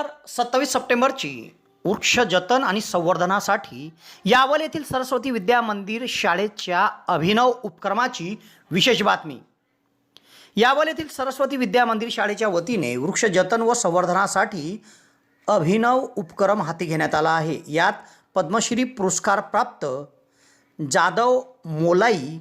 हजार सत्तावीस सप्टेंबरची वृक्ष जतन आणि संवर्धनासाठी यावल येथील सरस्वती विद्या मंदिर शाळेच्या अभिनव उपक्रमाची विशेष बातमी. यावल येथील सरस्वती विद्या मंदिर शाळेच्या वतीने वृक्ष जतन व संवर्धनासाठी अभिनव उपक्रम हाती घेण्यात आला आहे. यात पद्मश्री पुरस्कार प्राप्त जाधव मोलाई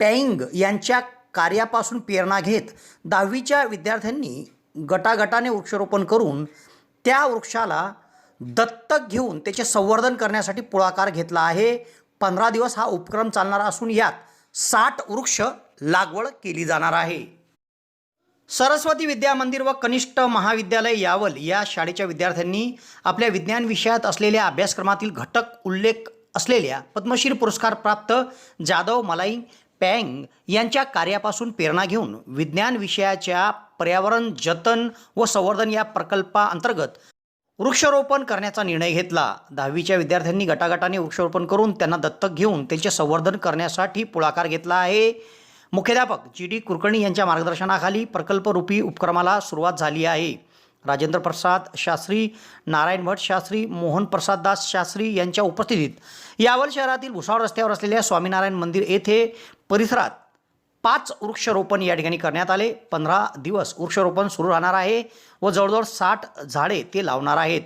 पॅईंग यांच्या कार्यापासून प्रेरणा घेत दहावीच्या विद्यार्थ्यांनी गटागटाने वृक्षारोपण करून त्या वृक्षाला दत्तक घेऊन त्याचे संवर्धन करण्यासाठी पुढाकार घेतला आहे. पंधरा दिवस हा उपक्रम चालणार असून यात साठ वृक्ष लागवड केली जाणार आहे. सरस्वती विद्या मंदिर व कनिष्ठ महाविद्यालय यावल या शाळेच्या विद्यार्थ्यांनी आपल्या विज्ञान विषयात असलेल्या अभ्यासक्रमातील घटक उल्लेख असलेल्या पद्मश्री पुरस्कार प्राप्त जाधव मलाई पँग यांच्या कार्यापासून प्रेरणा घेऊन विज्ञान विषयाच्या पर्यावरण जतन व संवर्धन या प्रकल्पाअंतर्गत वृक्षारोपण करण्याचा निर्णय घेतला. दहावीच्या विद्यार्थ्यांनी गटागटाने वृक्षारोपण करून त्यांना दत्तक घेऊन त्यांचे संवर्धन करण्यासाठी पुढाकार घेतला आहे. मुख्याध्यापक जी डी कुलकर्णी यांच्या मार्गदर्शनाखाली प्रकल्परूपी उपक्रमाला सुरुवात झाली आहे. राजेंद्र प्रसाद शास्त्री नारायण भट शास्त्री मोहन प्रसाद दास शास्त्री यांच्या उपस्थितीत यावल शहरातील भुसावळ रस्त्यावर असलेल्या स्वामीनारायण मंदिर येथे परिसरात पाच वृक्षारोपण या ठिकाणी करण्यात आले. पंधरा दिवस वृक्षारोपण सुरू राहणार आहे व जवळजवळ साठ झाडे ते लावणार आहेत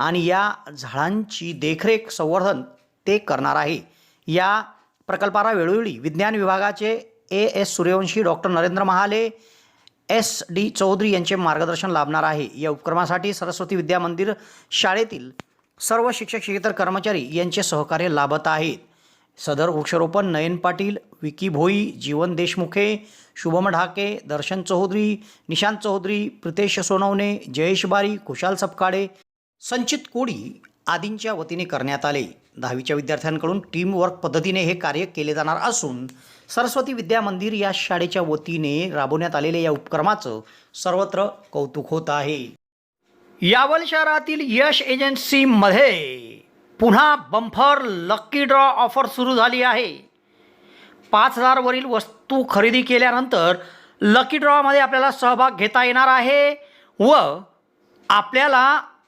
आणि या झाडांची देखरेख संवर्धन ते करणार आहे. या प्रकल्पाला वेळोवेळी विज्ञान विभागाचे A S Suryavanshi doctor Narendra Mahale S D Chaudhari यांचे मार्गदर्शन लाभणार आहे. या उपक्रमासाठी सरस्वती विद्या मंदिर शाळेतील सर्व शिक्षक शिक्षेतर कर्मचारी यांचे सहकार्य लाभत आहेत. सदर वृक्षारोपण नयन पाटील विकी भोई जीवन देशमुखे शुभम ढाके दर्शन चौधरी निशांत चौधरी प्रितेश सोनवणे जयेश बारी खुशाल सपकाळे संचित कोळी आदींच्या वतीने करण्यात आले. दहावीच्या विद्यार्थ्यांकडून टीमवर्क पद्धतीने हे कार्य केले जाणार असून सरस्वती विद्या मंदिर या शाळेच्या वतीने राबवण्यात आलेल्या या उपक्रमाचं सर्वत्र कौतुक होत आहे. यावल शहरातील यश एजन्सीमध्ये पुन्हा बंफर लक्की ड्रॉ ऑफर सुरू झाली आहे. पाच हजारवरील वस्तू खरेदी केल्यानंतर लकी ड्रॉमध्ये आपल्याला सहभाग घेता येणार आहे व आपल्याला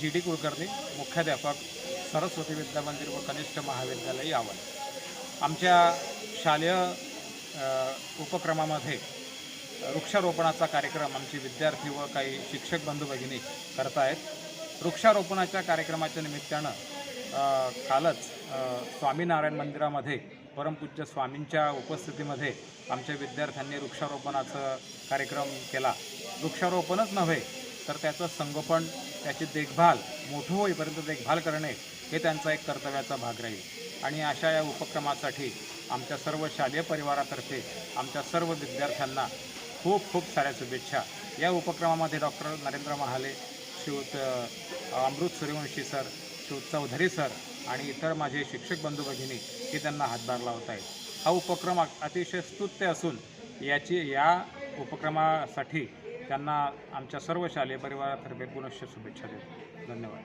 जी डी कुलकर्णी मुख्याध्यापक सरस्वती विद्या मंदिर व कनिष्ठ महाविद्यालय यावल आमच्या शालेय उपक्रमामध्ये वृक्षारोपणाचा कार्यक्रम आमचे विद्यार्थी व काही शिक्षक बंधू भगिनी करत आहेत वृक्षारोपणाच्या कार्यक्रमाच्या निमित्तानं कालच स्वामीनारायण मंदिरामध्ये परमपूज्य स्वामींच्या उपस्थितीमध्ये आमच्या विद्यार्थ्यांनी वृक्षारोपणाचा कार्यक्रम केला. वृक्षारोपणच नव्हे तर त्याचं संगोपन त्याची देखभाल मोठं होईपर्यंत देखभाल करणे हे त्यांचा एक कर्तव्याचा भाग राहील. आणि अशा या उपक्रमासाठी आमच्या सर्व शालेय परिवारातर्फे आमच्या सर्व विद्यार्थ्यांना खूप खूप साऱ्या शुभेच्छा. या उपक्रमामध्ये डॉक्टर नरेंद्र महाले शिवत अमृत सूर्यवंशी सर शिव चौधरी सर आणि इतर माझे शिक्षक बंधू भगिनी हे त्यांना हातभार लावत आहेत हा उपक्रम अतिशय स्तुत्य असून याची या उपक्रमासाठी त्यांना आमच्या सर्व शालेय परिवारातर्फे पुनश्च शुभेच्छा देतो. धन्यवाद.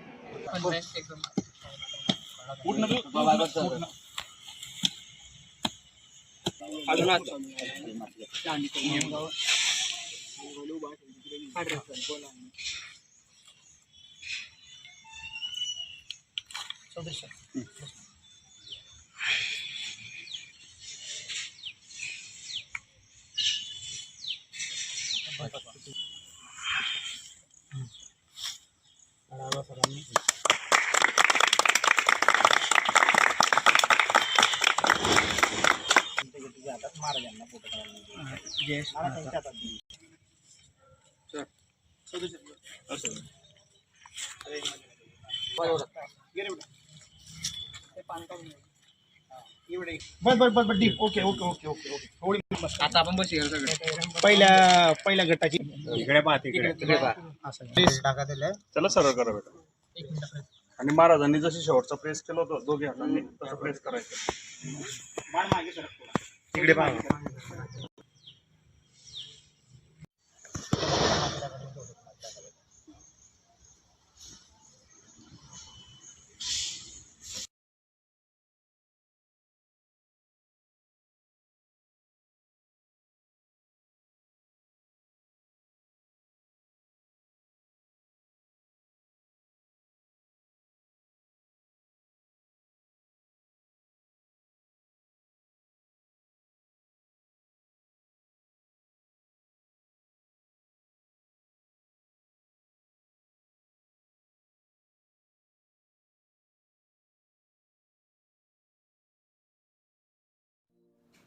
बर बर बर बर ठीक okay okay okay okay okay. थोडी आता आपण सगळे. पहिल्या पहिल्या गटाची. इकडे पाहते इकडे असं. चला सरळ करा बेटा. आणि महाराजांनी जशी शेवटचा प्रेस केलं होतं दोघे हातांनी तसं प्रेस करायचं. तिकडे पहा